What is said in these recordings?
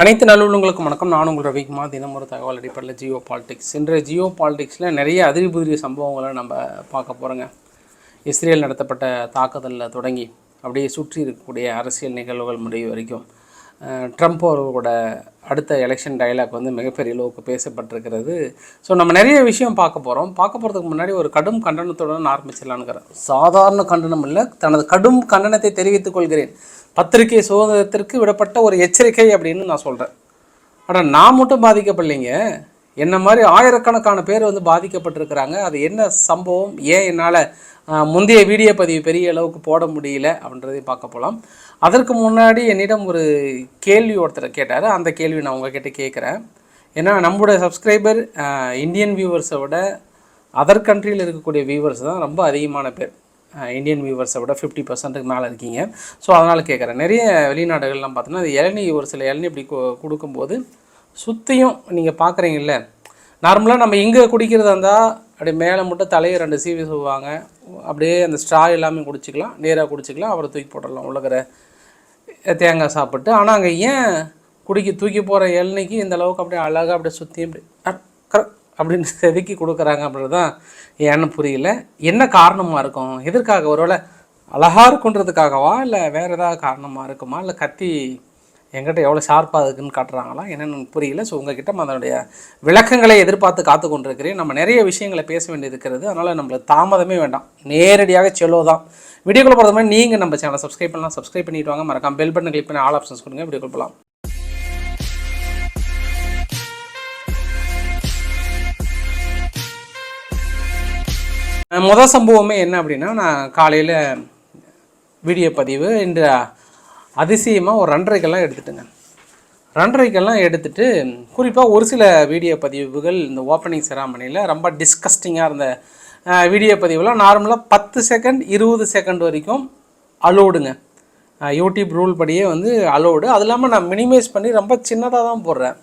அனைத்து நல்லுள்ளங்களுக்கும் வணக்கம். நான் உங்கள் ரவிக்குமார். தினம் ஒரு தகவல் அடிப்படையில் ஜியோ பாலிடிக்ஸ். இன்றைய ஜியோ பாலிடிக்ஸில் நிறைய அதிர்புதிரிய சம்பவங்களை நம்ம பார்க்க போகிறோங்க இஸ்ரேல் நடத்தப்பட்ட தாக்குதலில் தொடங்கி அப்படியே சுற்றி இருக்கக்கூடிய அரசியல் நிகழ்வுகள் முடிவு வரைக்கும். ட்ரம்ப் அவர்களோட அடுத்த எலெக்ஷன் டைலாக் வந்து மிகப்பெரிய அளவுக்கு பேசப்பட்டிருக்கிறது. ஸோ நம்ம நிறைய விஷயம் பார்க்க போகிறோம் பார்க்க போகிறதுக்கு முன்னாடி ஒரு கடும் கண்டனத்துடன் ஆரம்பிச்சிடலான்னுக்கிறேன் சாதாரண கண்டனம் இல்லை தனது கடும் கண்டனத்தை தெரிவித்துக் கொள்கிறேன். பத்திரிகை சுதந்திரத்திற்கு விடப்பட்ட ஒரு எச்சரிக்கை அப்படின்னு நான் சொல்கிறேன் ஆனால் நான் மட்டும் பாதிக்கப்படலைங்க. என்ன மாதிரி ஆயிரக்கணக்கான பேர் வந்து பாதிக்கப்பட்டிருக்கிறாங்க. அது என்ன சம்பவம்? ஏன் என்னால் முந்தைய வீடியோ பதிவு பெரிய அளவுக்கு போட முடியல அப்படின்றதையும் பார்க்க போகலாம் அதற்கு முன்னாடி என்னிடம் ஒரு கேள்வி ஒருத்தர் கேட்டார். அந்த கேள்வி நான் உங்ககிட்ட கேட்குறேன். ஏன்னா நம்மளுடைய சப்ஸ்கிரைபர் இந்தியன் வியூவர்ஸை விட அதர் கண்ட்ரியில் இருக்கக்கூடிய வியூவர்ஸ் தான் ரொம்ப அதிகமான பேர். இந்தியன் வியூவர்ஸை விட ஃபிஃப்டி பர்சன்ட்டுக்கு மேலே இருக்கீங்க. ஸோ அதனால் கேட்குறேன். நிறைய வெளிநாடுகள்லாம் பார்த்தோன்னா அது இளநீ ஒரு சில இளநீ இப்படி கொடுக்கும்போது சுற்றியும் நீங்கள் பார்க்குறீங்கல்ல நார்மலாக நம்ம இங்கே குடிக்கிறதா இருந்தால் அப்படியே மேலே மட்டும் தலையை ரெண்டு சீவி சொல்லுவாங்க. அப்படியே அந்த ஸ்ட்ரா எல்லாமே குடிச்சிக்கலாம் நேராக குடிச்சிக்கலாம் அப்புறம் தூக்கி போட்டுடலாம் உள்ளக்கிற தேங்காய் சாப்பிட்டு. ஆனால் அங்கே ஏன் குடிக்க தூக்கி போகிற இளநிக்கு இந்த அளவுக்கு அப்படியே அழகாக அப்படியே சுற்றி அப்படி அப்படின்னு செதுக்கி கொடுக்குறாங்க அப்படின்றது தான் ஏன்னு புரியல. என்ன காரணமாக இருக்கும்? எதற்காக? ஒருவேளை அழகாக இருக்குன்றதுக்காகவா? இல்லை வேறு ஏதாவது காரணமாக இருக்குமா? இல்லை கத்தி என்கிட்ட எவ்வளோ ஷார்ப்பாக இருக்குன்னு காட்டுறாங்களா என்னன்னு புரியல. ஸோ உங்ககிட்ட அதனுடைய விளக்கங்களை எதிர்பார்த்து காத்து கொண்டிருக்கிறேன் நம்ம நிறைய விஷயங்களை பேச வேண்டியது இருக்கிறது அதனால் நம்மளுக்கு தாமதமே வேண்டாம். நேரடியாக செல்லோ தான் வீடியோக்குள்ள போகிறது மாதிரி நீங்கள் நம்ம சேனலை சப்ஸ்கிரைப் பண்ணலாம். சப்ஸ்கிரைப் பண்ணிட்டு வாங்க. மறக்காம பெல் பட்டன் கிளிக் பண்ணி ஆல் ஆப்ஷன்ஸ் கொடுங்க. வீடியோக்குள்ள போகலாம் முதல் சம்பவமே என்ன அப்படின்னா நான் காலையில் வீடியோ பதிவு இந்த அதிசயமாக ஒரு ரெண்டரைக்கெல்லாம் எடுத்துட்டுங்க. ரெண்டரைக்கெல்லாம் எடுத்துட்டு குறிப்பாக ஒரு சில வீடியோ பதிவுகள் இந்த ஓப்பனிங் செராமனியில் ரொம்ப டிஸ்கஸ்டிங்காக இருந்த வீடியோ பதிவுலாம் நார்மலாக பத்து செகண்ட் இருபது செகண்ட் வரைக்கும் அலோடுங்க யூடியூப் ரூல் படியே வந்து அலோடு அது இல்லாமல் நான் மினிமைஸ் பண்ணி ரொம்ப சின்னதாக தான் போடுறேன்.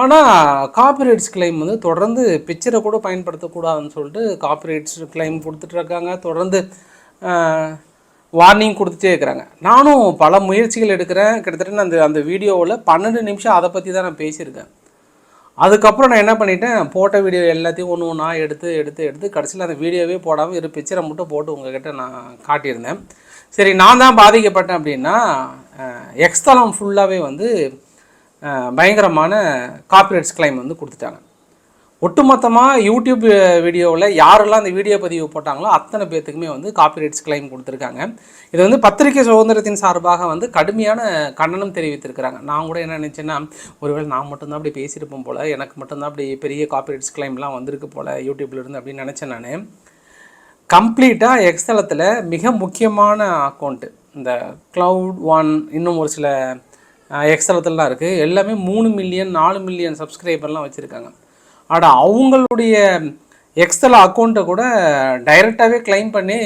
ஆனால் காப்பிரைட்ஸ் கிளைம் வந்து தொடர்ந்து பிக்சரை கூட பயன்படுத்தக்கூடாதுன்னு சொல்லிட்டு காப்பிரைட்ஸ் கிளைம் கொடுத்துட்ருக்காங்க தொடர்ந்து வார்னிங் கொடுத்துட்டே இருக்கிறாங்க. நானும் பல முயற்சிகள் எடுக்கிறேன். கிட்டத்தட்ட நான் அந்த அந்த வீடியோவில் பன்னெண்டு நிமிஷம் அதை பற்றி தான் நான் பேசியிருக்கேன். அதுக்கப்புறம் நான் என்ன பண்ணிட்டேன்? போட்ட வீடியோ எல்லாத்தையும் ஒன்று ஒன்றா எடுத்து எடுத்து எடுத்து கடைசியில் அந்த வீடியோவே போடாமல் இரு பிக்சரை மட்டும் போட்டு உங்ககிட்ட நான் காட்டியிருந்தேன். சரி நான் தான் பாதிக்கப்பட்டேன் அப்படின்னா எக்ஸ்தலம் ஃபுல்லாகவே வந்து பயங்கரமான காப்பிரைட்ஸ் கிளைம் வந்து கொடுத்துட்டாங்க. ஒட்டுமொத்தமாக யூடியூப் வீடியோவில் யாரெல்லாம் அந்த வீடியோ பதிவு போட்டாங்களோ அத்தனை பேர்த்துக்குமே வந்து காப்பிரைட்ஸ் கிளைம் கொடுத்துருக்காங்க. இது வந்து பத்திரிகை சுதந்திரத்தின் சார்பாக வந்து கடுமையான கண்டனம் தெரிவித்திருக்கிறாங்க. நான் கூட என்ன நினச்சேன்னா ஒருவேளை நான் மட்டும்தான் அப்படி பேசியிருப்போம் போல் எனக்கு மட்டும்தான் அப்படி பெரிய காப்பிரைட்ஸ் கிளைம்லாம் வந்திருக்கு போல் யூடியூப்லேருந்து அப்படின்னு நினச்சேன் நான். கம்ப்ளீட்டாக எக்ஸ்தலத்தில் மிக முக்கியமான அக்கௌண்ட்டு இந்த க்ளவுட் ஒன் இன்னும் ஒரு சில எக்ஸ்தலத்துலலாம் இருக்குது எல்லாமே மூணு மில்லியன் நாலு மில்லியன் சப்ஸ்கிரைபர்லாம் வச்சுருக்காங்க. ஆனால் அவங்களுடைய எக்ஸல் அக்கௌண்ட்டை கூட டைரெக்டாகவே க்ளைம் பண்ணி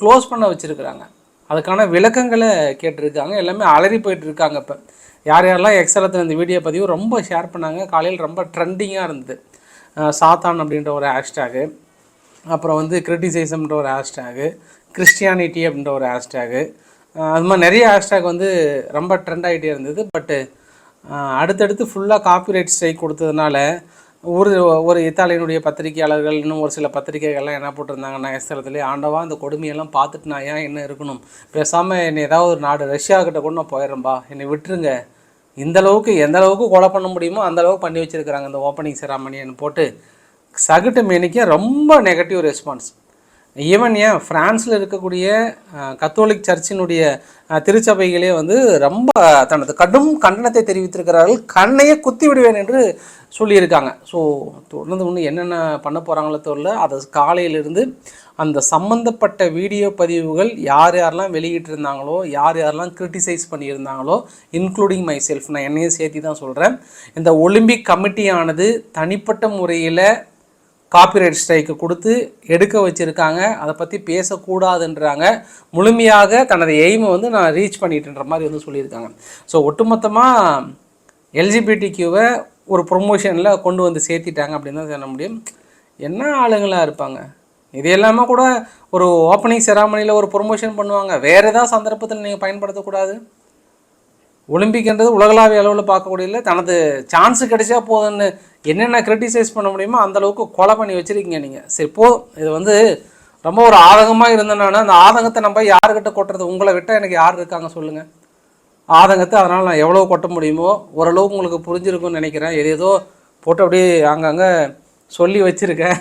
க்ளோஸ் பண்ண வச்சுருக்குறாங்க. அதுக்கான விளக்கங்களை கேட்டிருக்காங்க. எல்லாமே அலறி போயிட்டுருக்காங்க இப்போ. யார் யாரெல்லாம் எக்ஸலத்தில் இந்த வீடியோ பதிவு ரொம்ப ஷேர் பண்ணாங்க. காலையில் ரொம்ப ட்ரெண்டிங்காக இருந்தது. சாத்தான் அப்படின்ற ஒரு ஹேஷ்டேகு அப்புறம் வந்து கிரிட்டிசைசம்ன்ற ஒரு ஹேஷ்டேகு கிறிஸ்டியானிட்டி அப்படின்ற ஒரு ஹேஷ்டேகு அது மாதிரி நிறைய ஹேஷ்டேக் வந்து ரொம்ப ட்ரெண்ட் ஆகிட்டே இருந்தது. பட்டு அடுத்தடுத்து ஃபுல்லாக காப்பிரைட் ஸ்ட்ரைக் கொடுத்ததுனால ஒரு ஒரு இத்தாலியனுடைய பத்திரிகையாளர்கள் இன்னும் ஒரு சில பத்திரிகைகள்லாம் என்ன போட்டிருந்தாங்கன்னா எஸ்தலத்துலேயே ஆண்டவா அந்த கொடுமையெல்லாம் பார்த்துட்டு நான் ஏன் என்ன இருக்கணும்? பேசாமல் என்னை ஏதாவது ஒரு நாடு ரஷ்யா கிட்ட கூட நான் போயிடுறேன்பா. என்னை விட்டுருங்க. இந்த அளவுக்கு எந்த அளவுக்கு கொலை பண்ண முடியுமோ அந்த அளவுக்கு பண்ணி வச்சுருக்கிறாங்க இந்த ஓப்பனிங் செராமணின்னு போட்டு சகட்டு மேனிக்க ரொம்ப நெகட்டிவ் ரெஸ்பான்ஸ் ஈவன் ஏன்? ஃப்ரான்ஸில் இருக்கக்கூடிய கத்தோலிக் சர்ச்சினுடைய திருச்சபைகளே வந்து ரொம்ப தனது கடும் கண்டனத்தை தெரிவித்திருக்கிறார்கள். கண்ணையே குத்தி விடுவேன் என்று சொல்லியிருக்காங்க. ஸோ தொடர்ந்து ஒன்று என்னென்ன பண்ண போகிறாங்களோ தெரியல. அதை காலையிலிருந்து அந்த சம்மந்தப்பட்ட வீடியோ பதிவுகள் யார் யாரெல்லாம் வெளியிட்டிருந்தாங்களோ யார் யாரெல்லாம் கிரிட்டிசைஸ் பண்ணியிருந்தாங்களோ இன்க்ளூடிங் மை செல்ஃப் நான் என்னையும் சேர்த்து தான் சொல்கிறேன் இந்த ஒலிம்பிக் கமிட்டியானது தனிப்பட்ட முறையில் காப்பிரைட் ஸ்ட்ரைக்கு கொடுத்து எடுக்க வச்சுருக்காங்க. அதை பற்றி பேசக்கூடாதுன்றாங்க. முழுமையாக தனது எய்மை வந்து நான் ரீச் பண்ணிட்டேன்ற மாதிரி வந்து சொல்லியிருக்காங்க. ஸோ ஒட்டுமொத்தமாக எல்ஜிபிடி கியூவை ஒரு ப்ரொமோஷனில் கொண்டு வந்து சேர்த்திட்டாங்க அப்படின்னு தான் சொல்ல முடியும். என்ன ஆளுங்களாக இருப்பாங்க? இது எல்லாமே கூட ஒரு ஓப்பனிங் செராமனியில் ஒரு ப்ரொமோஷன் பண்ணுவாங்க. வேறு ஏதாவது சந்தர்ப்பத்தில் நீங்கள் பயன்படுத்தக்கூடாது. ஒலிம்பிக்ன்றது உலகளாவிய அளவில் பார்க்கக்கூடியல தனது சான்ஸ் கிடைச்சா போதும்னு என்னென்ன கிரிட்டிசைஸ் பண்ண முடியுமோ அந்த அளவுக்கு கொலை பண்ணி வச்சுருக்கீங்க நீங்கள் சரி போ. இது வந்து ரொம்ப ஒரு ஆதங்கமாக இருந்தேன்னா அந்த ஆதங்கத்தை நம்ம யாருக்கிட்ட கொட்டுறது? உங்களை விட்டால் எனக்கு யார் இருக்காங்க சொல்லுங்கள் ஆதங்கத்தை அதனால் நான் எவ்வளோ கொட்ட முடியுமோ ஓரளவுக்கு உங்களுக்கு புரிஞ்சிருக்கும்னு நினைக்கிறேன். எது ஏதோ போட்டு அப்படியே அங்கங்கே சொல்லி வச்சுருக்கேன்.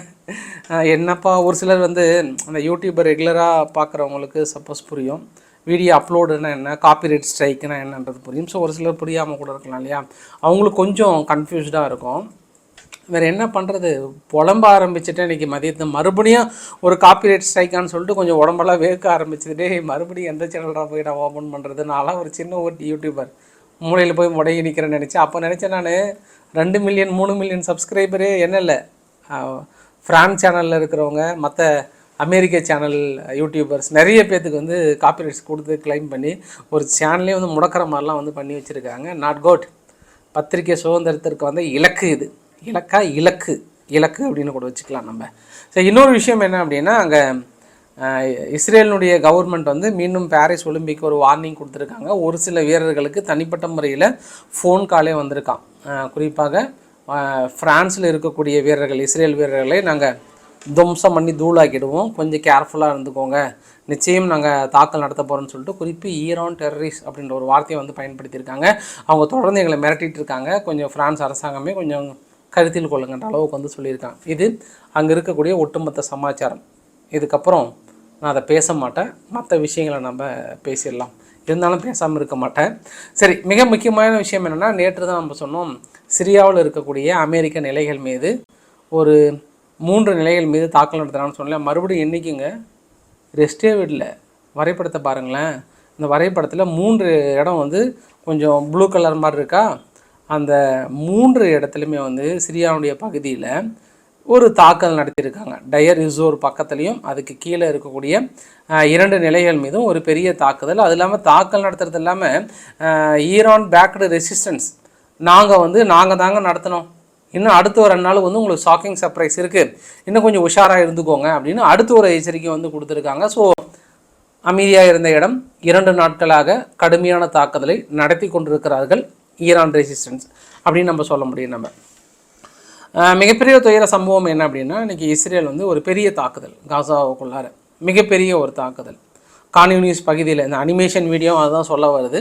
என்னப்பா ஒரு சிலர் வந்து அந்த யூடியூப்பை ரெகுலராக பார்க்குறவங்களுக்கு சப்போஸ் புரியும். வீடியோ அப்லோடுனா என்ன? காப்பிரைட் ஸ்ட்ரைக்குனா என்னன்றது புரியும். ஸோ ஒரு சிலர் புரியாமல் கூட இருக்கலாம் இல்லையா? அவங்களுக்கு கொஞ்சம் கன்ஃபியூஸ்டாக இருக்கும். வேறு என்ன பண்ணுறது புலம்ப ஆரம்பிச்சுட்டு இன்றைக்கி மதியத்தை மறுபடியும் ஒரு காப்பிரைட் ஸ்ட்ரைக்கான்னு சொல்லிட்டு கொஞ்சம் உடம்பெல்லாம் வேர்க்க ஆரம்பிச்சுட்டு மறுபடியும் எந்த சேனலாக போய் நான் ஓப்பன் பண்ணுறது நான்லாம் ஒரு சின்ன ஒரு யூடியூபர் மூலையில் போய் முடங்கி நிற்கிறேன்னு நினச்சேன். அப்போ நினச்சேன் நான் ரெண்டு மில்லியன் மூணு மில்லியன் சப்ஸ்கிரைபரே என்ன இல்லை. ஃப்ரான்ஸ் சேனலில் இருக்கிறவங்க மற்ற அமெரிக்க சேனல் யூடியூபர்ஸ் நிறைய பேர்த்துக்கு வந்து காப்பிரைட்ஸ் கொடுத்து க்ளைம் பண்ணி ஒரு சேனலே வந்து முடக்கிற மாதிரிலாம் வந்து பண்ணி வச்சுருக்காங்க. நாட் கோட் பத்திரிக்கை சுதந்திரத்திற்கு வந்து இலக்கு இது. இலக்கா இலக்கு இலக்கு அப்படின்னு கூட வச்சுக்கலாம் நம்ம. ஸோ இன்னொரு விஷயம் என்ன அப்படின்னா அங்கே இஸ்ரேலினுடைய கவர்மெண்ட் வந்து மீண்டும் பாரிஸ் ஒலிம்பிக் ஒரு வார்னிங் கொடுத்துருக்காங்க. ஒரு சில வீரர்களுக்கு தனிப்பட்ட முறையில் ஃபோன் காலே வந்திருக்கான் குறிப்பாக ஃப்ரான்ஸில் இருக்கக்கூடிய வீரர்கள் இஸ்ரேல் வீரர்களை நாங்கள் துவம்சம் பண்ணி தூளாக்கிடுவோம். கொஞ்சம் கேர்ஃபுல்லாக இருந்துக்கோங்க. நிச்சயம் நாங்கள் தாக்கல் நடத்த போகிறோம்னு சொல்லிட்டு குறிப்பு ஈரான் டெரரிஸ்ட் அப்படின்ற ஒரு வார்த்தையை வந்து பயன்படுத்தியிருக்காங்க. அவங்க தொடர்ந்து எங்களை மிரட்டிகிட்டு இருக்காங்க. கொஞ்சம் ஃப்ரான்ஸ் அரசாங்கமே கொஞ்சம் கருத்தில் கொள்ளுங்கன்ற அளவுக்கு வந்து சொல்லியிருக்கான் இது அங்கே இருக்கக்கூடிய ஒட்டுமொத்த சமாச்சாரம். இதுக்கப்புறம் நான் அதை பேச மாட்டேன். மற்ற விஷயங்களை நம்ம பேசிடலாம். இருந்தாலும் பேசாமல் இருக்க மாட்டேன். சரி மிக முக்கியமான விஷயம் என்னென்னா நேற்று தான் நம்ம சொன்னோம் சிரியாவில் இருக்கக்கூடிய அமெரிக்க நிலைகள் மீது ஒரு மூன்று நிலைகள் மீது தாக்கல் நடத்துகிறான்னு சொன்னேன். மறுபடியும் என்றைக்குங்க ரெஸ்டே வீட்டில் வரைபடத்தை பாருங்களேன். இந்த வரைபடத்தில் மூன்று இடம் வந்து கொஞ்சம் ப்ளூ கலர் மாதிரி இருக்கா? அந்த மூன்று இடத்துலையுமே வந்து சிரியாவுடைய பகுதியில் ஒரு தாக்கல் நடத்தியிருக்காங்க. டயர் ரிசோர் பக்கத்துலேயும் அதுக்கு கீழே இருக்கக்கூடிய இரண்டு நிலைகள் மீதும் ஒரு பெரிய தாக்குதல். அது இல்லாமல் தாக்கல் நடத்துறது இல்லாமல் ஈரான் பேக்டு ரெசிஸ்டன்ஸ் நாங்கள் வந்து நாங்கள் தாங்க நடத்தினோம் இன்னும் அடுத்த ஒரு ரெண்டு நாள் வந்து உங்களுக்கு ஷாக்கிங் சர்ப்ரைஸ் இருக்குது இன்னும் கொஞ்சம் உஷாராக இருந்துக்கோங்க அப்படின்னு அடுத்த ஒரு எச்சரிக்கை வந்து கொடுத்துருக்காங்க. ஸோ அமைதியாக இருந்த இடம் இரண்டு நாட்களாக கடுமையான தாக்குதலை நடத்தி கொண்டிருக்கிறார்கள். ஈரான் ரெசிஸ்டன்ஸ் அப்படின்னு நம்ம சொல்ல முடியும் நம்ம. மிகப்பெரிய துயர சம்பவம் என்ன அப்படின்னா இன்றைக்கி இஸ்ரேல் வந்து ஒரு பெரிய தாக்குதல் காசாவுக்குள்ளார. மிகப்பெரிய ஒரு தாக்குதல். கான்யூனிஸ் பகுதியில் இந்த அனிமேஷன் வீடியோ அதுதான் சொல்ல வருது.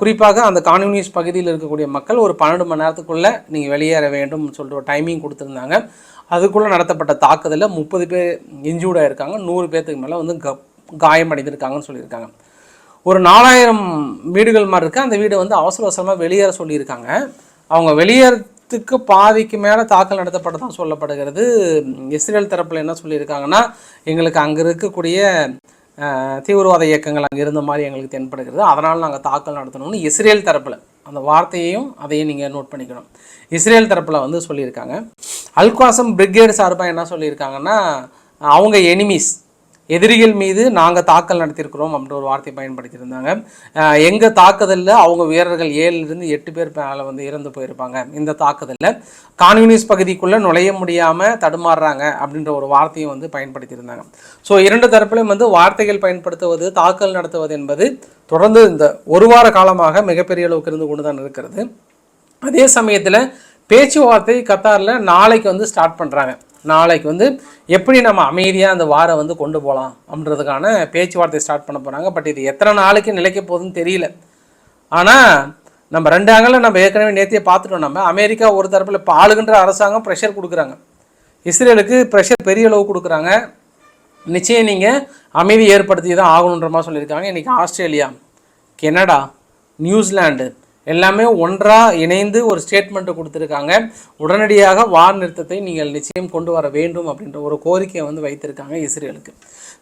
குறிப்பாக அந்த கான்யூனிஸ் பகுதியில் இருக்கக்கூடிய மக்கள் ஒரு பன்னெண்டு மணி நேரத்துக்குள்ளே நீங்கள் வெளியேற வேண்டும் சொல்லிட்டு ஒரு டைமிங் கொடுத்துருந்தாங்க. அதுக்குள்ளே நடத்தப்பட்ட தாக்குதலில் முப்பது பேர் இன்ஜூர்டாக இருக்காங்க நூறு பேர்த்துக்கு மேலே வந்து க காயமடைந்திருக்காங்கன்னு சொல்லியிருக்காங்க. ஒரு நாலாயிரம் வீடுகள் மாதிரி இருக்குது அந்த வீடு வந்து அவசர அவசரமாக வெளியேற சொல்லியிருக்காங்க. அவங்க வெளியேறத்துக்கு பாதிக்கு மேலே தாக்கல் நடத்தப்பட்டதாக சொல்லப்படுகிறது. இஸ்ரேல் தரப்பில் என்ன சொல்லியிருக்காங்கன்னா எங்களுக்கு அங்கே இருக்கக்கூடிய தீவிரவாத இயக்கங்கள் அங்கே இருந்த மாதிரி எங்களுக்கு தென்படுகிறது. அதனால் நாங்கள் தாக்கல் நடத்தணும்னு இஸ்ரேல் தரப்பில் அந்த வார்த்தையையும் அதையும் நீங்கள் நோட் பண்ணிக்கணும். இஸ்ரேல் தரப்பில் வந்து சொல்லியிருக்காங்க. அல்குவாசம் பிரிகேடு சார்பாக என்ன சொல்லியிருக்காங்கன்னா அவங்க எனிமீஸ் எதிரிகள் மீது நாங்கள் தாக்கல் நடத்தியிருக்கிறோம் அப்படின்ற ஒரு வார்த்தையை பயன்படுத்தியிருந்தாங்க. எங்கள் தாக்குதலில் அவங்க வீரர்கள் ஏழுலேருந்து எட்டு பேர் மேலே வந்து இறந்து போயிருப்பாங்க. இந்த தாக்குதலில் கான்யூனிஸ்ட் பகுதிக்குள்ளே நுழைய முடியாமல் தடுமாறுறாங்க அப்படின்ற ஒரு வார்த்தையும் வந்து பயன்படுத்தியிருந்தாங்க. ஸோ இரண்டு தரப்பிலும் வந்து வார்த்தைகள் பயன்படுத்துவது தாக்கல் நடத்துவது என்பது தொடர்ந்து இந்த ஒரு வார காலமாக மிகப்பெரிய அளவுக்கு இருந்து கொண்டு தான் இருக்கிறது. அதே சமயத்தில் பேச்சுவார்த்தை கத்தாரில் நாளைக்கு வந்து ஸ்டார்ட் பண்ணுறாங்க நாளைக்கு வந்து எப்படி நம்ம அமைதியாக அந்த வாரை வந்து கொண்டு போகலாம் அப்படின்றதுக்கான பேச்சுவார்த்தை ஸ்டார்ட் பண்ண போகிறாங்க பட் இது எத்தனை நாளைக்கு நிலைக்க போகுதுன்னு தெரியல. ஆனால் நம்ம ரெண்டு ஆங்கில நம்ம ஏற்கனவே நேத்தியே பார்த்துட்டோம். நம்ம அமெரிக்கா ஒரு தரப்பில் இப்போ ஆளுகின்ற அரசாங்கம் ப்ரெஷர் கொடுக்குறாங்க. இஸ்ரேலுக்கு ப்ரெஷர் பெரிய அளவு கொடுக்குறாங்க. நிச்சயம் நீங்கள் அமைதி ஏற்படுத்தி தான் ஆகணுன்ற மாதிரி சொல்லியிருக்காங்க. இன்றைக்கி ஆஸ்திரேலியா கெனடா நியூசிலாண்டு எல்லாமே ஒன்றாக இணைந்து ஒரு ஸ்டேட்மெண்ட்டை கொடுத்துருக்காங்க. உடனடியாக வார் நிறுத்தத்தை நீங்கள் நிச்சயம் கொண்டு வர வேண்டும் அப்படின்ற ஒரு கோரிக்கையை வந்து வைத்திருக்காங்க இஸ்ரேலுக்கு.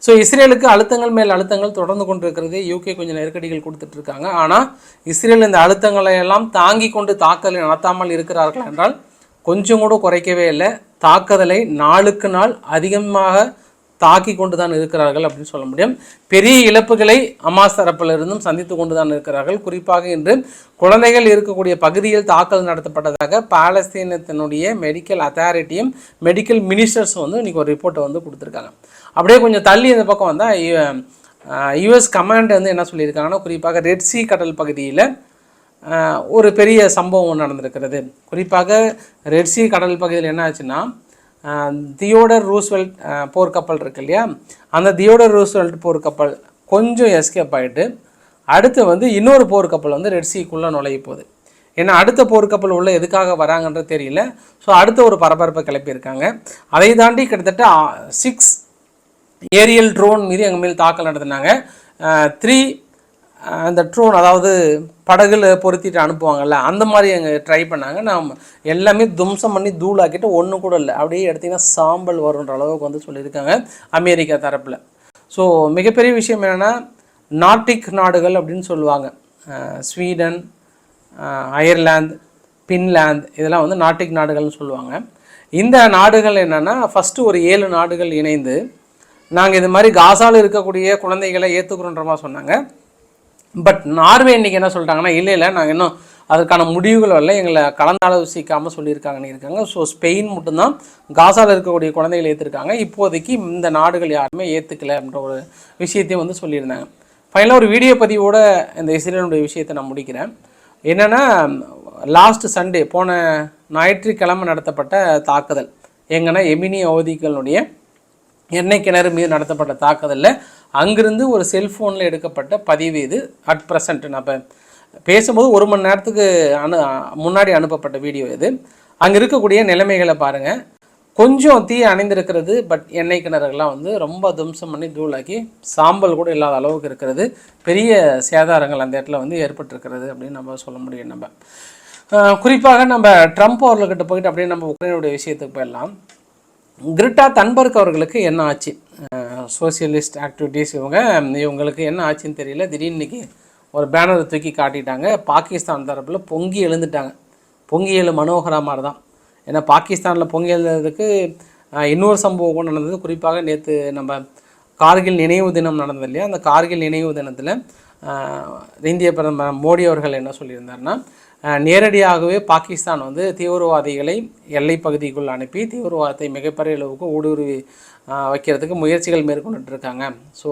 ஸோ இஸ்ரேலுக்கு அழுத்தங்கள் மேல் அழுத்தங்கள் தொடர்ந்து கொண்டிருக்கிறது யூகே கொஞ்சம் நெருக்கடிகள் கொடுத்துட்டு இருக்காங்க ஆனால் இஸ்ரேல் இந்த அழுத்தங்களை எல்லாம் தாங்கி கொண்டு தாக்கலை நடத்தாமல் இருக்கிறார்கள் என்றால் கொஞ்சம் கூட குறைக்கவே இல்லை. தாக்குதலை நாளுக்கு நாள் அதிகமாக தாக்கி கொண்டு தான் இருக்கிறார்கள் அப்படின்னு சொல்ல முடியும். பெரிய இழப்புகளை அமாஸ் தரப்பிலிருந்தும் சந்தித்து கொண்டு தான் இருக்கிறார்கள். குறிப்பாக இன்று குழந்தைகள் இருக்கக்கூடிய பகுதியில் தாக்கல் நடத்தப்பட்டதாக பாலஸ்தீனத்தினுடைய மெடிக்கல் அத்தாரிட்டியும் மெடிக்கல் மினிஸ்டர்ஸும் வந்து இன்னைக்கு ஒரு ரிப்போர்ட்டை வந்து கொடுத்துருக்காங்க. அப்படியே கொஞ்சம் தள்ளி இந்த பக்கம் வந்தால் யுஎஸ் கமாண்ட் வந்து என்ன சொல்லியிருக்காங்கன்னா குறிப்பாக ரெட் சி கடல் பகுதியில் ஒரு பெரிய சம்பவம் நடந்திருக்கிறது. குறிப்பாக ரெட்சி கடல் பகுதியில் என்ன ஆச்சுன்னா தியோடர் ரூஸ்வெல்ட் போர் போர்க்கப்பல் இருக்கு இல்லையா? அந்த தியோடர் ரூஸ்வெல்ட் போர்க்கப்பல் கொஞ்சம் எஸ்கேப் ஆகிட்டு அடுத்து வந்து இன்னொரு போர்க்கப்பல் வந்து ரெட் சீக்குள்ளே நுழைய போகுது. ஏன்னா அடுத்த போர்க்கப்பல் உள்ள எதுக்காக வராங்கன்றது தெரியல. ஸோ அடுத்த ஒரு பரபரப்பை கிளப்பியிருக்காங்க. அதை தாண்டி கிட்டத்தட்ட சிக்ஸ் ஏரியல் ட்ரோன் மீது எங்கள் மேல் தாக்கல் நடத்தினாங்க. த்ரீ அந்த ட்ரோன் அதாவது படகுல பொருத்திட்டு அனுப்புவாங்கல்ல அந்த மாதிரி எங்கள் ட்ரை பண்ணாங்க. நாம் எல்லாமே தும்சம் பண்ணி தூளாக்கிட்டு ஒன்று கூட இல்லை. அப்படியே எடுத்திங்கன்னா சாம்பல் வருன்ற அளவுக்கு வந்து சொல்லியிருக்காங்க அமெரிக்கா தரப்பில். ஸோ மிகப்பெரிய விஷயம் என்னென்னா நார்டிக் நாடுகள் அப்படின்னு சொல்லுவாங்க. ஸ்வீடன் அயர்லாந்து பின்லாந்து இதெல்லாம் வந்து நார்டிக் நாடுகள்னு சொல்லுவாங்க. இந்த நாடுகள் என்னென்னா ஃபஸ்ட்டு ஒரு ஏழு நாடுகள் இணைந்து நாங்கள் இது மாதிரி காசாவில் இருக்கக்கூடிய குழந்தைகளை ஏற்றுக்கிறோன்ற மாதிரி சொன்னாங்க. பட் நார்வே இன்னைக்கு என்ன சொல்லிட்டாங்கன்னா இல்லை இல்லை நாங்கள் இன்னும் அதுக்கான முடிவுகள் வரல. எங்களை கலந்தாலோசிக்காமல் சொல்லியிருக்காங்கன்னு இருக்காங்க. ஸோ ஸ்பெயின் மட்டும்தான் காசாவில் இருக்கக்கூடிய குழந்தைகளை ஏற்றிருக்காங்க இப்போதைக்கு இந்த நாடுகள் யாருமே ஏற்றுக்கல அப்படின்ற ஒரு விஷயத்தையும் வந்து சொல்லியிருந்தாங்க. ஃபைனலாக ஒரு வீடியோ பதிவோட இந்த இஸ்ரேலுடைய விஷயத்தை நான் முடிக்கிறேன். என்னென்னா லாஸ்ட் சண்டே போன ஞாயிற்றுக்கிழமை நடத்தப்பட்ட தாக்குதல். எங்கன்னா எமினி அவதிகளுடைய எண்ணெய் கிணறு மீது நடத்தப்பட்ட தாக்குதலில் அங்கிருந்து ஒரு செல்ஃபோனில் எடுக்கப்பட்ட பதிவு இது அட் ப்ரெசண்ட் நான் இப்போ பேசும்போது ஒரு மணி நேரத்துக்கு அனு முன்னாடி அனுப்பப்பட்ட வீடியோ இது. அங்கே இருக்கக்கூடிய நிலைமைகளை பாருங்கள் கொஞ்சம் தீ அணைந்திருக்கிறது பட் எண்ணெய் கிணறுகள்லாம் வந்து ரொம்ப தும்சம் பண்ணி தூளாக்கி சாம்பல் கூட இல்லாத அளவுக்கு இருக்கிறது. பெரிய சேதாரங்கள் அந்த இடத்துல வந்து ஏற்பட்டிருக்கிறது அப்படின்னு நம்ம சொல்ல முடியும் நம்ம. குறிப்பாக நம்ம ட்ரம்ப் அவர்கள்கிட்ட போயிட்டு அப்படியே நம்ம உக்ரைனுடைய விஷயத்துக்கு போயிடலாம். கிரிட்டா தன்பர்க் அவர்களுக்கு என்ன ஆச்சு? சோசியலிஸ்ட் ஆக்டிவிட்டீஸ் இவங்க இவங்களுக்கு என்ன ஆச்சுன்னு தெரியல. திடீர்னு இன்றைக்கி ஒரு பேனரை தூக்கி காட்டிட்டாங்க. பாகிஸ்தான் தரப்பில் பொங்கி எழுந்துட்டாங்க. பொங்கி எழு மனோகரா மாதிரி தான் ஏன்னா பாகிஸ்தானில் பொங்கி எழுதுறதுக்கு இன்னொரு சம்பவம் கூட நடந்தது. குறிப்பாக நேற்று நம்ம கார்கில் நினைவு தினம் நடந்தது இல்லையா? அந்த கார்கில் நினைவு தினத்தில் இந்திய பிரதமர் மோடி அவர்கள் என்ன சொல்லியிருந்தாருன்னா நேரடியாகவே பாகிஸ்தான் வந்து தீவிரவாதிகளை எல்லை பகுதிக்குள் அனுப்பி தீவிரவாதத்தை மிகப்பெரிய அளவுக்கு ஊடுருவி வைக்கிறதுக்கு முயற்சிகள் மேற்கொண்டுட்டு இருக்காங்க ஸோ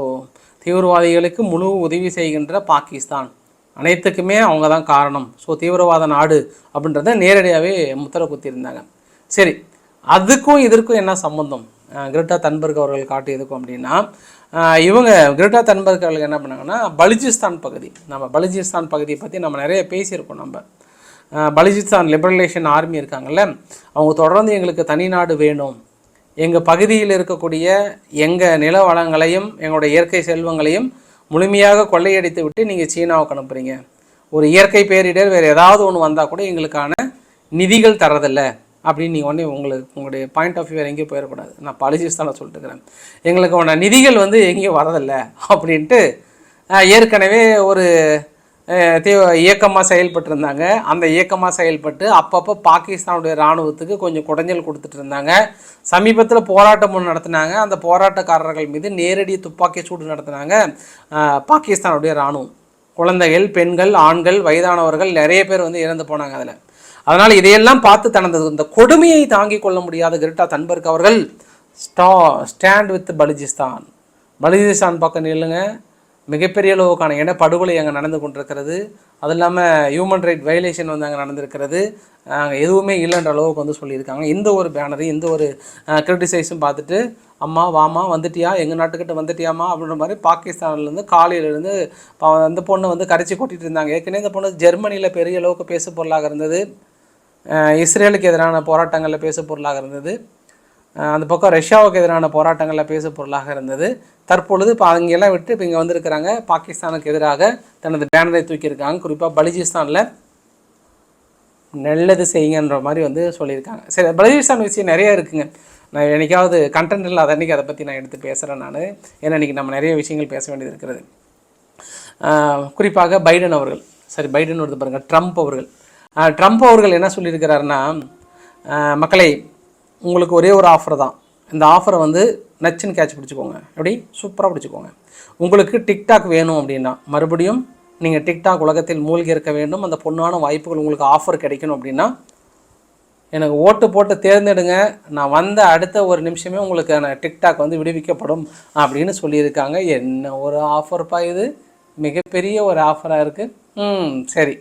தீவிரவாதிகளுக்கு முழு உதவி செய்கின்ற பாகிஸ்தான். அனைத்துக்குமே அவங்க தான் காரணம். ஸோ தீவிரவாத நாடு அப்படின்றத நேரடியாகவே முத்திரை குத்தியிருந்தாங்க. சரி அதுக்கும் இதற்கும் என்ன சம்மந்தம் அஹ் தன்பர்க் அவர்கள் காட்டியதுக்கும் அப்படின்னா இவங்க கிரெட்டா தன்பர்க் அவர்கள் என்ன பண்ணாங்கன்னா பலுஜிஸ்தான் பகுதி. நம்ம பலுஜிஸ்தான் பகுதியை பற்றி நம்ம நிறைய பேசியிருக்கோம் நம்ம. பலுச்சிஸ்தான் லிபரலேஷன் ஆர்மி இருக்காங்கல்ல அவங்க தொடர்ந்து எங்களுக்கு தனி நாடு வேணும். எங்கள் பகுதியில் இருக்கக்கூடிய எங்கள் நில வளங்களையும் எங்களுடைய இயற்கை செல்வங்களையும் முழுமையாக கொள்ளையடித்து விட்டு நீங்கள் சீனாவுக்கு அனுப்புகிறீங்க ஒரு இயற்கை பேரிடர் வேறு ஏதாவது ஒன்று வந்தால் கூட எங்களுக்கான நிதிகள் தரதில்லை அப்படின்னு நீங்கள் உடனே உங்களுக்கு உங்களுடைய பாயிண்ட் ஆஃப் வியூ வேறு எங்கேயும் போயிடக்கூடாது. நான் பாலிசிஸ்தான சொல்லிட்டு இருக்கிறேன் எங்களுக்கு உன நிதிகள் வந்து எங்கேயும் வரதில்லை. அப்படின்ட்டு ஏற்கனவே ஒரு தீ இயக்கமாக செயல்பட்டு இருந்தாங்க அந்த இயக்கமாக செயல்பட்டு அப்பப்போ பாகிஸ்தானுடைய இராணுவத்துக்கு கொஞ்சம் குடைஞ்சல் கொடுத்துட்டு இருந்தாங்க. சமீபத்தில் போராட்டம் ஒன்று நடத்தினாங்க. அந்த போராட்டக்காரர்கள் மீது நேரடி துப்பாக்கி சூடு நடத்தினாங்க. பாகிஸ்தானுடைய இராணுவம். குழந்தைகள் பெண்கள் ஆண்கள் வயதானவர்கள் நிறைய பேர் வந்து இறந்து போனாங்க அதில். அதனால் இதையெல்லாம் பார்த்து தனது இந்த கொடுமையை தாங்கிக் கொள்ள முடியாத கிரிட்டா தன்பர்க் அவர்கள் ஸ்டா ஸ்டாண்ட் வித் பலுஜிஸ்தான். பலுஜிஸ்தான் பக்கம் நில்லுங்க. மிகப்பெரிய அளவுக்கான இனப்படுகொலை படுகொலை அங்கே நடந்து கொண்டிருக்கிறது. அது இல்லாமல் ஹியூமன் ரைட் வயலேஷன் வந்து அங்கே நடந்திருக்கிறது. அங்கே எதுவுமே இல்லைன்ற அளவுக்கு வந்து சொல்லியிருக்காங்க. இந்த ஒரு பேனரையும் இந்த ஒரு கிரிட்டிசைஸும் பார்த்துட்டு அம்மா வாமா வந்துட்டியா? எங்கள் நாட்டுக்கிட்ட வந்துட்டியாமா அப்படின்ற மாதிரி பாகிஸ்தான்லேருந்து காலையிலேருந்து அந்த பொண்ணு வந்து கரைச்சி கொட்டிகிட்டு இருந்தாங்க. ஏற்கனவே இந்த பொண்ணு ஜெர்மனியில் பெரிய அளவுக்கு பேசு பொருளாக இருந்தது இஸ்ரேலுக்கு எதிரான போராட்டங்களில் பேசு பொருளாக இருந்தது. அந்த பக்கம் ரஷ்யாவுக்கு எதிரான போராட்டங்களில் பேசு பொருளாக இருந்தது. தற்பொழுது இப்போ அங்கெல்லாம் விட்டு இப்போ இங்கே வந்திருக்கிறாங்க. பாகிஸ்தானுக்கு எதிராக தனது பேனரை தூக்கியிருக்காங்க. குறிப்பாக பலுஜிஸ்தானில் நல்லது செய்யுங்கன்ற மாதிரி வந்து சொல்லியிருக்காங்க. சரி பலுஜிஸ்தான் விஷயம் நிறைய இருக்குங்க. நான் என்னைக்காவது கண்டென்ட் இல்லாத அன்றைக்கி அதை பற்றி நான் எடுத்து பேசுகிறேன் நான். ஏன்னா இன்றைக்கி நம்ம நிறைய விஷயங்கள் பேச வேண்டியது இருக்கிறது. குறிப்பாக பைடன் அவர்கள். சரி பைடன் வருது பாருங்கள் ட்ரம்ப் அவர்கள். ட்ரம்ப் அவர்கள் என்ன சொல்லியிருக்கிறாருன்னா மக்களை உங்களுக்கு ஒரே ஒரு ஆஃபர் தான். இந்த ஆஃபரை வந்து நச்சுன்னு கேட்ச் பிடிச்சிக்கோங்க. எப்படி? சூப்பராக பிடிச்சிக்கோங்க. உங்களுக்கு டிக்டாக் வேணும் அப்படின்னா மறுபடியும் நீங்கள் டிக்டாக் உலகத்தில் மூழ்கி இருக்க வேண்டும். அந்த பொண்ணான வாய்ப்புகள் உங்களுக்கு ஆஃபர் கிடைக்கணும் அப்படின்னா எனக்கு ஓட்டு போட்டு தேர்ந்தெடுங்க. நான் வந்த அடுத்த ஒரு நிமிஷமே உங்களுக்கு டிக்டாக் வந்து விடுவிக்கப்படும் அப்படின்னு சொல்லியிருக்காங்க. என்ன ஒரு ஆஃபர்ப்பா இது? மிகப்பெரிய ஒரு ஆஃபராக இருக்குது ம் சரி.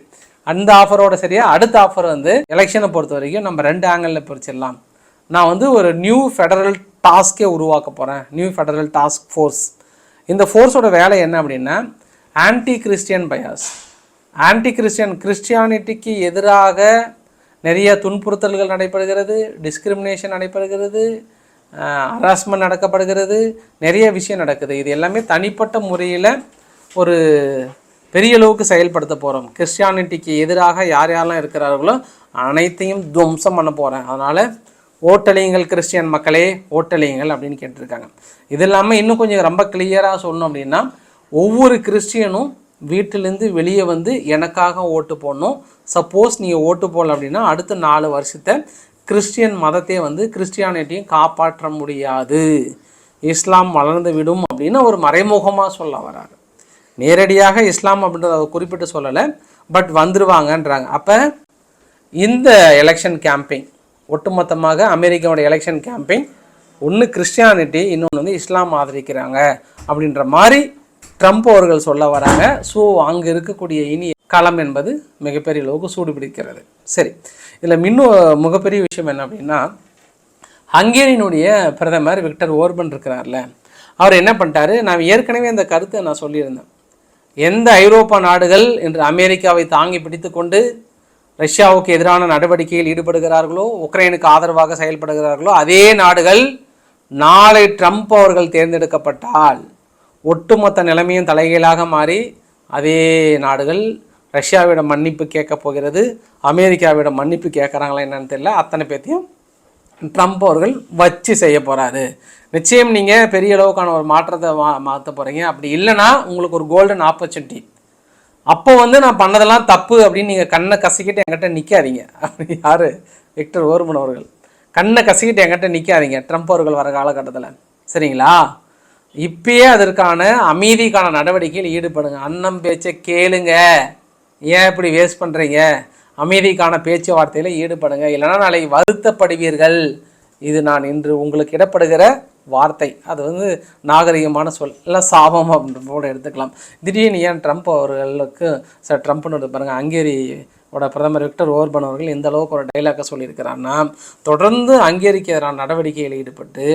அந்த ஆஃபரோட சரியாக அடுத்த ஆஃபர் வந்து எலெக்ஷனை பொறுத்த வரைக்கும் நம்ம ரெண்டு ஆங்கிளில் பிரிச்சிடலாம். நான் வந்து ஒரு நியூ ஃபெடரல் டாஸ்கே உருவாக்க போகிறேன் நியூ ஃபெடரல் டாஸ்க் ஃபோர்ஸ் இந்த ஃபோர்ஸோட வேலை என்ன அப்படின்னா anti Christian bias anti Christian கிறிஸ்டியானிட்டிக்கு எதிராக நிறைய துன்புறுத்தல்கள் நடைபெறுகிறது டிஸ்கிரிமினேஷன் நடைபெறுகிறது ஹராஸ்மெண்ட் நடக்கப்படுகிறது நிறைய விஷயம் நடக்குது. இது எல்லாமே தனிப்பட்ட முறையில் ஒரு பெரிய அளவுக்கு செயல்படுத்த போகிறோம் கிறிஸ்டியானிட்டிக்கு எதிராக யார் யாரெல்லாம் இருக்கிறார்களோ அனைத்தையும் துவம்சம் பண்ண போகிறேன் அதனால் ஓட்டலியங்கள் கிறிஸ்டியன் மக்களே ஓட்டலியங்கள் அப்படின்னு கேட்டிருக்காங்க. இது இல்லாமல் இன்னும் கொஞ்சம் ரொம்ப கிளியராக சொல்லணும் அப்படின்னா ஒவ்வொரு கிறிஸ்டியனும் வீட்டிலேருந்து வெளியே வந்து எனக்காக ஓட்டு போடணும். சப்போஸ் நீங்கள் ஓட்டு போடல அப்படின்னா அடுத்த நாலு வருஷத்தை கிறிஸ்டியன் மதத்தை வந்து கிறிஸ்டியானிட்டியும் காப்பாற்ற முடியாது. இஸ்லாம் வளர்ந்து விடும் அப்படின்னு ஒரு மறைமுகமாக சொல்ல வராரு. நேரடியாக இஸ்லாம் அப்படின்றத குறிப்பிட்டு சொல்லலை பட் வந்துருவாங்கன்றாங்க. அப்போ இந்த எலெக்ஷன் கேம்பெயின் ஒட்டுமொத்தமாக அமெரிக்காவோட எலெக்ஷன் கேம்பெயின் ஒன்று கிறிஸ்டியானிட்டி இன்னொன்று வந்து இஸ்லாம் ஆதரிக்கிறாங்க அப்படின்ற மாதிரி ட்ரம்ப் அவர்கள் சொல்ல வராங்க. ஸோ அங்கே இருக்கக்கூடிய இனி களம் என்பது மிகப்பெரிய அளவுக்கு சூடு பிடிக்கிறது சரி இதில் இன்னும் மிகப்பெரிய விஷயம் என்ன அப்படின்னா ஹங்கேரியனுடைய பிரதமர் விக்டர் ஓர்பன் இருக்கிறார்ல அவர் என்ன பண்ணிட்டாரு? நான் ஏற்கனவே இந்த கருத்தை நான் சொல்லியிருந்தேன். எந்த ஐரோப்பா நாடுகள் இன்று அமெரிக்காவை தாங்கி பிடித்து கொண்டு ரஷ்யாவுக்கு எதிரான நடவடிக்கையில் ஈடுபடுகிறார்களோ உக்ரைனுக்கு ஆதரவாக செயல்படுகிறார்களோ அதே நாடுகள் நாளை ட்ரம்ப் அவர்கள் தேர்ந்தெடுக்கப்பட்டால் ஒட்டுமொத்த நிலைமையும் தலைகீழாக மாறி அதே நாடுகள் ரஷ்யாவிடம் மன்னிப்பு கேட்க போகிறது அமெரிக்காவிடம் மன்னிப்பு கேட்குறாங்களா என்னன்னு தெரியல. அத்தனை பேர்த்தையும் ட்ரம்ப் அவர்கள் வச்சு செய்ய போகிறாரு நிச்சயம் நீங்கள் பெரிய அளவுக்கான ஒரு மாற்றத்தை மா மாற்ற போகிறீங்க அப்படி இல்லைன்னா உங்களுக்கு ஒரு கோல்டன் ஆப்பர்ச்சுனிட்டி அப்போ வந்து நான் பண்ணதெல்லாம் தப்பு அப்படின்னு நீங்கள் கண்ணை கசிக்கிட்டு என்கிட்ட நிற்காதீங்க அப்படி யார்? விக்டர் ஓர்மன் அவர்கள். கண்ணை கசிக்கிட்டு என்கிட்ட நிற்காதீங்க ட்ரம்ப் அவர்கள் வர காலகட்டத்தில். சரிங்களா? இப்பயே அதற்கான அமைதிக்கான நடவடிக்கையில் ஈடுபடுங்க. அன்னம் பேச்சை கேளுங்க. ஏன் இப்படி வேஸ்ட் பண்ணுறீங்க அமைதிக்கான பேச்சுவார்த்தையில் ஈடுபடுங்க. இல்லைன்னா நாளைக்கு வருத்தப்படுவீர்கள். இது நான் இன்று உங்களுக்கு இடப்படுகிற வார்த்தை. அது வந்து நாகரிகமான சொல். இல்லை சாபம் அப்படின்ற கூட எடுத்துக்கலாம். திடீர்னு ஏன் ட்ரம்ப் அவர்களுக்கு சார் ட்ரம்ப்னு பாருங்கள் ஹங்கேரி ஓட பிரதமர் விக்டர் ஓர்பன் அவர்கள் இந்த அளவுக்கு ஒரு டைலாக்கை சொல்லியிருக்கிறான்னா தொடர்ந்து ஹங்கேரிக்கு எதிரான நடவடிக்கையில் ஈடுபட்டு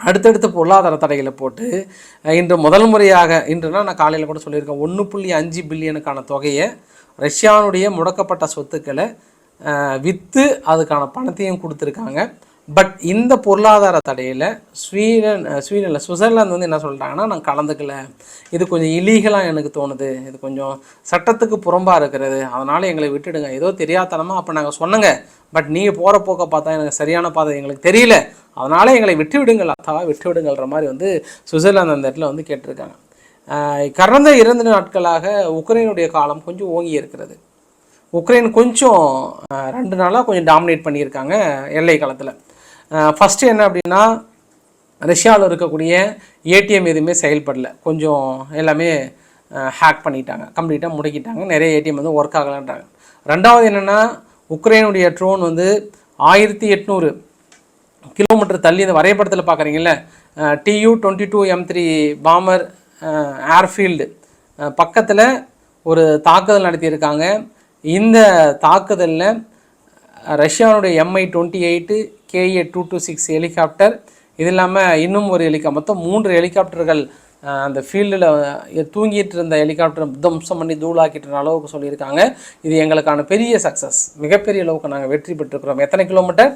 அடுத்தடுத்து பொருளாதார தடைகளை போட்டு இன்று முதல் முறையாக இன்றுனா நான் காலையில் கூட சொல்லியிருக்கேன் ஒன்று புள்ளி அஞ்சு பில்லியனுக்கான தொகையை ரஷ்யானுடைய முடக்கப்பட்ட சொத்துக்களை விற்று அதுக்கான பணத்தையும் கொடுத்துருக்காங்க. பட் இந்த பொருளாதார தடையில் ஸ்வீடன் ஸ்வீடனில் சுவிட்சர்லாந்து வந்து என்ன சொல்லிட்டாங்கன்னா நான் கலந்துக்கல. இது கொஞ்சம் இலீகலாக எனக்கு தோணுது. இது கொஞ்சம் சட்டத்துக்கு புறம்பாக இருக்கிறது. அதனால் எங்களை விட்டுடுங்க. ஏதோ தெரியாதனமாக அப்போ நாங்கள் சொன்னங்க. பட் நீங்கள் போகிற போக்க பார்த்தா எனக்கு சரியான பாதை எங்களுக்கு தெரியல. அதனால் எங்களை விட்டு விடுங்கள் அத்தாவா விட்டு விடுங்கள்ன்ற மாதிரி வந்து சுவிட்சர்லாந்து அந்த இடத்துல வந்து கேட்டிருக்காங்க. கடந்த இரண்டு நாட்களாக உக்ரைனுடைய காலம் கொஞ்சம் ஓங்கி இருக்கிறது. உக்ரைன் கொஞ்சம் ரெண்டு நாளாக கொஞ்சம் டாமினேட் பண்ணியிருக்காங்க எல்லை காலத்தில். ஃபஸ்ட்டு என்ன அப்படின்னா ரஷ்யாவில் இருக்கக்கூடிய ஏடிஎம் எதுவுமே செயல்படல. கொஞ்சம் எல்லாமே ஹேக் பண்ணிட்டாங்க. கம்ப்ளீட்டாக முடக்கிட்டாங்க. நிறைய ஏடிஎம் வந்து ஒர்க் ஆகலான்றாங்க. ரெண்டாவது என்னென்னா உக்ரைனுடைய ட்ரோன் வந்து ஆயிரத்தி எட்நூறு கிலோமீட்டர் தள்ளி இந்த வரைபடத்தில் பார்க்குறீங்கல்ல Tu twenty two M three bomber airfield பக்கத்தில் ஒரு தாக்குதல் நடத்தியிருக்காங்க. இந்த தாக்குதலில் ரஷ்யாவுடைய Mi twenty eight Ka two two six helicopter இது இல்லாமல் இன்னும் ஒரு ஹெலிகாப்டர் மொத்தம் மூன்று ஹெலிகாப்டர்கள் அந்த ஃபீல்டில் தூங்கிட்டு இருந்த ஹெலிகாப்டர் துவம்சம் பண்ணி தூளாக்கிட்டு அளவுக்கு சொல்லியிருக்காங்க. இது எங்களுக்கான பெரிய சக்ஸஸ் மிகப்பெரிய அளவுக்கு நாங்கள் வெற்றி பெற்றிருக்கிறோம். எத்தனை கிலோமீட்டர்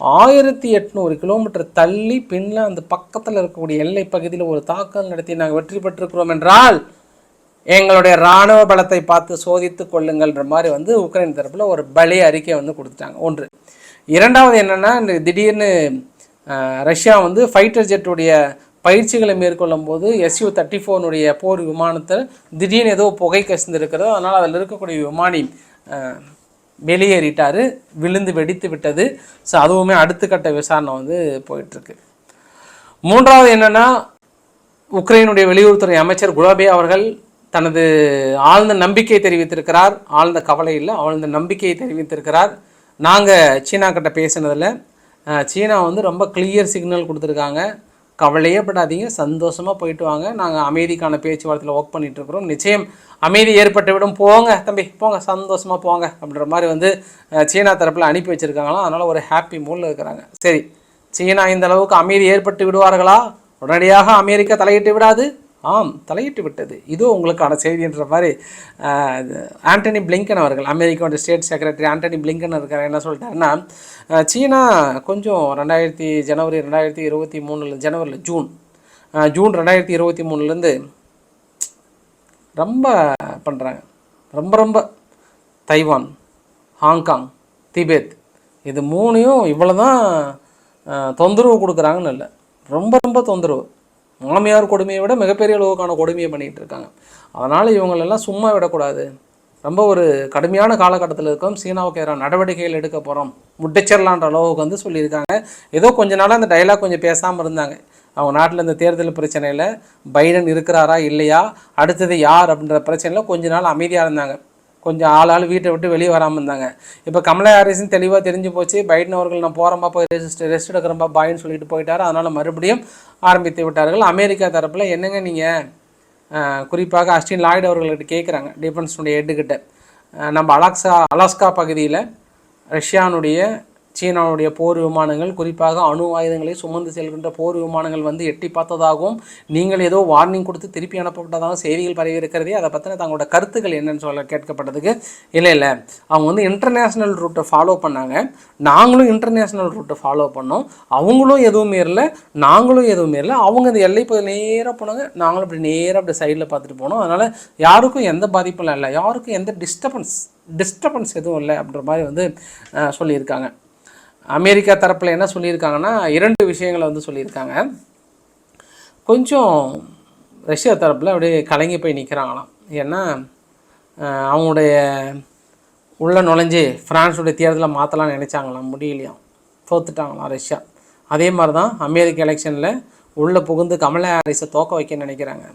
ஆயிரத்தி எட்நூறு கிலோமீட்டர் தள்ளி பின்லாந்து பக்கத்தில் இருக்கக்கூடிய எல்லை பகுதியில் ஒரு தாக்கல் நடத்தி நாங்கள் வெற்றி பெற்றிருக்கிறோம் என்றால் எங்களுடைய இராணுவ பலத்தை பார்த்து சோதித்து கொள்ளுங்கள்ன்ற மாதிரி வந்து உக்ரைன் தரப்பில் ஒரு பலி அறிக்கை வந்து கொடுத்துட்டாங்க. ஒன்று இரண்டாவது என்னென்னா இந்த திடீர்னு ரஷ்யா வந்து ஃபைட்டர் ஜெட்டுடைய பயிற்சிகளை மேற்கொள்ளும் போது எஸ்யூ தேர்ட்டி ஃபோனுடைய போர் விமானத்தில் திடீர்னு ஏதோ புகை கசிந்திருக்கிறதோ. அதனால் அதில் இருக்கக்கூடிய விமானி வெளியேறிட்டார் விழுந்து வெடித்து விட்டது. ஸோ அதுவுமே அடுத்த கட்ட விசாரணை வந்து போயிட்டுருக்கு. மூன்றாவது என்னென்னா உக்ரைனுடைய வெளியுறவுத்துறை அமைச்சர் குலாபே அவர்கள் தனது ஆழ்ந்த நம்பிக்கை தெரிவித்திருக்கிறார். ஆழ்ந்த கவலை இல்லை ஆழ்ந்த நம்பிக்கையை தெரிவித்திருக்கிறார். நாங்கள் சீனா கிட்ட பேசினதில் சீனா வந்து ரொம்ப கிளியர் சிக்னல் கொடுத்துருக்காங்க. கவலையே படாதீங்க சந்தோஷமாக போயிட்டு வாங்க. நாங்கள் அமைதிக்கான பேச்சுவார்த்தையில் ஒர்க் பண்ணிகிட்ருக்குறோம் நிச்சயம் அமைதி ஏற்பட்டு விடும் போங்க தம்பி போங்க சந்தோஷமாக போங்க அப்படின்ற மாதிரி வந்து சீனா தரப்பில் அனுப்பி வச்சுருக்காங்களாம். அதனால் ஒரு ஹாப்பி மூடில் இருக்கிறாங்க. சரி சீனா இந்த அளவுக்கு அமைதி ஏற்பட்டு விடுவார்களா? உடனடியாக அமெரிக்கா தலையிட்டு விடாது. ஆம் தலையிட்டு விட்டது. இதோ உங்களுக்கான செய்தின்ற மாதிரி ஆண்டனி பிளிங்கன் அவர்கள் அமெரிக்காவோட ஸ்டேட் செக்ரட்டரி ஆண்டனி பிளிங்கன் இருக்கார் என்ன சொல்லிட்டாருன்னா சீனா கொஞ்சம் ரெண்டாயிரத்தி ஜனவரி ரெண்டாயிரத்தி இருபத்தி மூணில் ஜனவரியில் ஜூன் ஜூன் ரெண்டாயிரத்தி இருபத்தி மூணுலேருந்து ரொம்ப பண்ணுறாங்க ரொம்ப ரொம்ப தைவான் ஹாங்காங் திபெத் இது மூணையும் இவ்வளோ தான் தொந்தரவு கொடுக்குறாங்கன்னு இல்லை. ரொம்ப ரொம்ப தொந்தரவு. மாமியார் கொடுமையை விட மிகப்பெரிய அளவுக்கான கொடுமையை பண்ணிகிட்டு இருக்காங்க. அதனால் இவங்களெல்லாம் சும்மா விடக்கூடாது. ரொம்ப ஒரு கடுமையான காலகட்டத்தில் இருக்கோம். சீனாவுக்கு எதிரான நடவடிக்கைகள் எடுக்க போகிறோம் முட்டைச்சிடலான்ற அளவுக்கு வந்து சொல்லியிருக்காங்க. ஏதோ கொஞ்ச நாளாக அந்த டைலாக் கொஞ்சம் பேசாமல் இருந்தாங்க. அவங்க நாட்டில் இந்த தேர்தல் பிரச்சனையில் பைடன் இருக்கிறாரா இல்லையா? அடுத்தது யார் அப்படின்ற பிரச்சனையில் கொஞ்ச நாள் அமைதியாக இருந்தாங்க. கொஞ்சம் ஆள் ஆள் வீட்டை விட்டு வெளியே வராமல் இருந்தாங்க. இப்போ கமலா ஹாரிஸும் தெளிவாக தெரிஞ்சு போச்சு. பைடன் அவர்கள் நான் போகிறப்பா போய் ரெஸ்ட் ரெஸ்ட் எடுக்கிறப்பா பாயின்னு சொல்லிட்டு போயிட்டார். அதனால் மறுபடியும் ஆரம்பித்து விட்டார்கள். அமெரிக்கா தரப்பில் என்னங்க நீங்கள் குறிப்பாக அஸ்டின் லாய்டு அவர்கள்கிட்ட கேட்குறாங்க டிஃபென்ஸுடைய ஹெட்டுக்கிட்ட நம்ம அலாக்ஸா அலாஸ்கா பகுதியில் ரஷ்யானுடைய சீனாவுடைய போர் விமானங்கள் குறிப்பாக அணு ஆயுதங்களை சுமந்து செல்கின்ற போர் விமானங்கள் வந்து எட்டி பார்த்ததாகவும் நீங்கள் ஏதோ வார்னிங் கொடுத்து திருப்பி அனுப்பப்பட்டதாகவும் செய்திகள் பரவி இருக்கிறதே அதை பற்றின தங்களோட கருத்துக்கள் என்னன்னு சொல்ல கேட்கப்பட்டதுக்கு இல்லை இல்லை. அவங்க வந்து இன்டர்நேஷ்னல் ரூட்டை ஃபாலோ பண்ணாங்க. நாங்களும் இன்டர்நேஷ்னல் ரூட்டை ஃபாலோ பண்ணோம். அவங்களும் எதுவும் இல்லை நாங்களும் எதுவும் இல்லை அவங்க அந்த எல்லை பகுதி நேராக போனாங்க. நாங்களும் அப்படி நேராக அப்படி சைடில் பார்த்துட்டு போனோம். அதனால் யாருக்கும் எந்த பாதிப்பும் இல்லை. யாருக்கும் எந்த டிஸ்டர்பன்ஸ் டிஸ்டர்பன்ஸ் எதுவும் இல்லை அப்படின்ற மாதிரி வந்து சொல்லியிருக்காங்க. அமெரிக்கா தரப்பில் என்ன சொல்லியிருக்காங்கன்னா இரண்டு விஷயங்களை வந்து சொல்லியிருக்காங்க. கொஞ்சம் ரஷ்யா தரப்பில் அப்படியே கலங்கி போய் நிற்கிறாங்களாம் ஏன்னா அவங்களுடைய உள்ளே நுழைஞ்சு ஃப்ரான்ஸுடைய தேர்தலை மாற்றலாம்னு நினச்சாங்களாம். முடியலையாம். தோத்துட்டாங்களாம் ரஷ்யா. அதே மாதிரி தான் அமெரிக்க எலெக்ஷனில் உள்ளே புகுந்து கமலா ஹாரிஸை தோக்க வைக்க நினைக்கிறாங்க.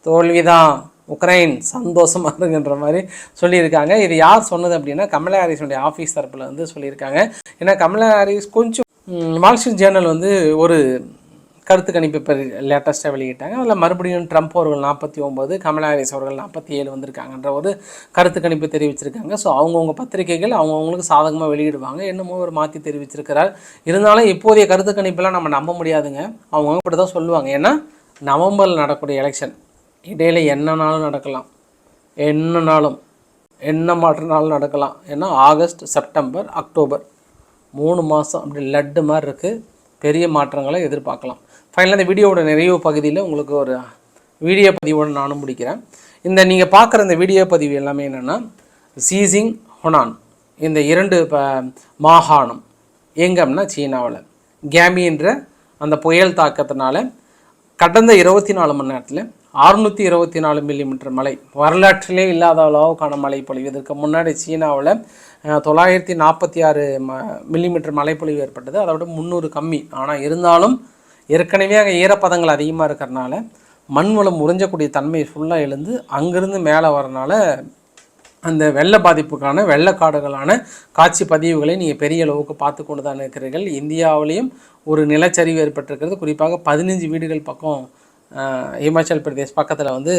தோல்விதான். உக்ரைன் சந்தோஷமாக இருக்குன்ற மாதிரி சொல்லியிருக்காங்க. இது யார் சொன்னது அப்படின்னா கமலா ஹாரிஸுடைய ஆஃபீஸ் தரப்பில் வந்து சொல்லியிருக்காங்க. ஏன்னா கமலா ஹாரிஸ் கொஞ்சம் மார்க்சிஸ்ட் ஜேர்னல் வந்து ஒரு கருத்து கணிப்பு இப்போ லேட்டஸ்ட்டாக வெளியிட்டாங்க. அதில் மறுபடியும் ட்ரம்ப் அவர்கள் நாற்பத்தி ஒம்பது கமலா ஹாரிஸ் அவர்கள் நாற்பத்தி ஏழு வந்திருக்காங்கன்ற ஒரு கருத்து கணிப்பு தெரிவிச்சிருக்காங்க. ஸோ அவங்கவுங்க பத்திரிகைகள் அவங்கவுங்களுக்கு சாதகமாக வெளியிடுவாங்க. என்னமோ ஒரு மாற்றி தெரிவிச்சிருக்கிறார். இருந்தாலும் இப்போதைய கருத்து கணிப்பெல்லாம் நம்ம நம்ப முடியாதுங்க. அவங்கவுங்க இப்படி தான் சொல்லுவாங்க. ஏன்னா நவம்பரில் நடக்கக்கூடிய எலெக்ஷன் இடையில என்னனாலும் நடக்கலாம். என்னனாலும் என்ன மாற்றினாலும் நடக்கலாம். ஏன்னா ஆகஸ்ட் செப்டம்பர் அக்டோபர். மூணு மாதம் அப்படி லட்டு மாதிரி இருக்குது பெரிய மாற்றங்களை எதிர்பார்க்கலாம். ஃபைனலாக இந்த வீடியோவோட நிறைவு பகுதியில் உங்களுக்கு ஒரு வீடியோ பதிவோடு நானும் முடிக்கிறேன். இந்த நீங்கள் பார்க்குற இந்த வீடியோ பதிவு எல்லாமே என்னென்னா சீசிங் ஹொனான் இந்த இரண்டு ப மாகாணம். எங்கம்னா சீனாவில். கேமின்ற அந்த புயல் தாக்கத்தினால கடந்த இருபத்தி நாலு மணி நேரத்தில் அறுநூற்றி இருபத்தி நாலு மில்லிமீட்டர் மழை. வரலாற்றிலே இல்லாத அளவுக்கான மழை பொழிவு. இதற்கு முன்னாடி சீனாவில் தொள்ளாயிரத்தி நாற்பத்தி ஆறு ம மில்லிமீட்டர் மழைப்பொழிவு ஏற்பட்டது. அதை விட முந்நூறு கம்மி. ஆனால் இருந்தாலும் ஏற்கனவே அங்கே ஈரப்பதங்கள் அதிகமாக இருக்கிறனால மண் வளம் உறிஞ்சக்கூடிய தன்மை ஃபுல்லாக எழுந்து அங்கேருந்து மேலே வரனால அந்த வெள்ள பாதிப்புக்கான வெள்ளக்காடுகளான காட்சி பதிவுகளை நீங்கள் பெரிய அளவுக்கு பார்த்து கொண்டு தான் இருக்கிறீர்கள். இந்தியாவிலையும் ஒரு நிலச்சரிவு ஏற்பட்டிருக்கிறது. குறிப்பாக பதினஞ்சு வீடுகள் பக்கம் இமாச்சல் பிரதேஷ் பக்கத்தில் வந்து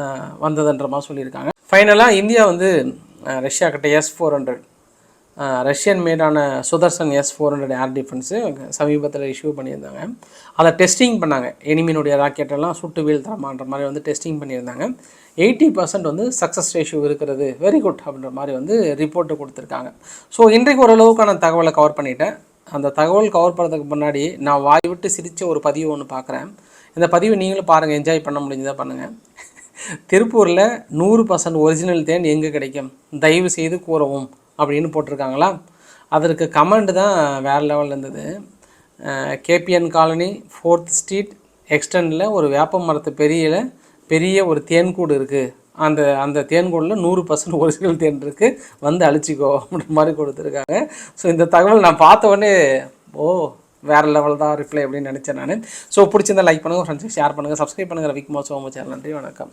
ஆஹ், வந்ததுன்ற மாதிரி சொல்லியிருக்காங்க. ஃபைனலாக இந்தியா வந்து ரஷ்யா கிட்ட எஸ் ஃபோர் ஹண்ட்ரட் ரஷ்யன் மேடான Sudarshan S four hundred air defence சமீபத்தில் இஷ்யூ பண்ணியிருந்தாங்க. அதை டெஸ்டிங் பண்ணாங்க. எனிமினுடைய ராக்கெட் எல்லாம் சுட்டு வீழ்த்தரமான்ற மாதிரி வந்து டெஸ்டிங் பண்ணியிருந்தாங்க. எயிட்டி பர்சன்ட் வந்து சக்ஸஸ் ரேஷியோ இருக்கிறது. வெரி குட் அப்படின்ற மாதிரி வந்து ரிப்போர்ட்டு கொடுத்துருக்காங்க. ஸோ இன்றைக்கு ஓரளவுக்கான தகவலை கவர் பண்ணிட்டேன். அந்த தகவல் கவர் பண்ணுறதுக்கு முன்னாடி நான் வாய் விட்டு சிரித்த ஒரு பதிவு ஒன்று பார்க்குறேன் இந்த பதிவு நீங்களும் பாருங்கள் என்ஜாய் பண்ண முடிஞ்சதாக பண்ணுங்கள் திருப்பூரில் நூறு பர்சன்ட் ஒரிஜினல் தேன் எங்கே கிடைக்கும்? தயவு செய்து கூறவும் அப்படின்னு போட்டிருக்காங்களா? அதற்கு கமெண்ட் தான் வேறு லெவலில் இருந்தது. கேபிஎன் காலனி ஃபோர்த் ஸ்ட்ரீட் எக்ஸ்டெண்டில் ஒரு வேப்ப மரத்து பெரிய பெரிய ஒரு தேன்கூடு இருக்குது அந்த அந்த தேன்கூடில் நூறு பர்சன்ட் ஒரிஜினல் தேன் இருக்குது வந்து அழிச்சிக்கோ அப்படின்ற மாதிரி கொடுத்துருக்காங்க. ஸோ இந்த தகவல் நான் பார்த்த உடனே ஓ வேறு லெவல் தான் ரிப்ளை அப்படின்னு நினச்சேன் நான். ஸோ பிடிச்சிருந்தா லைக் பண்ணுங்கள் ஃப்ரெண்ட்ஸுக்கு ஷேர் பண்ணுங்கள் சப்ஸ்கிரைப் பண்ணுங்கள் ரவிக்குமார் சோம சேனல். நன்றி வணக்கம்.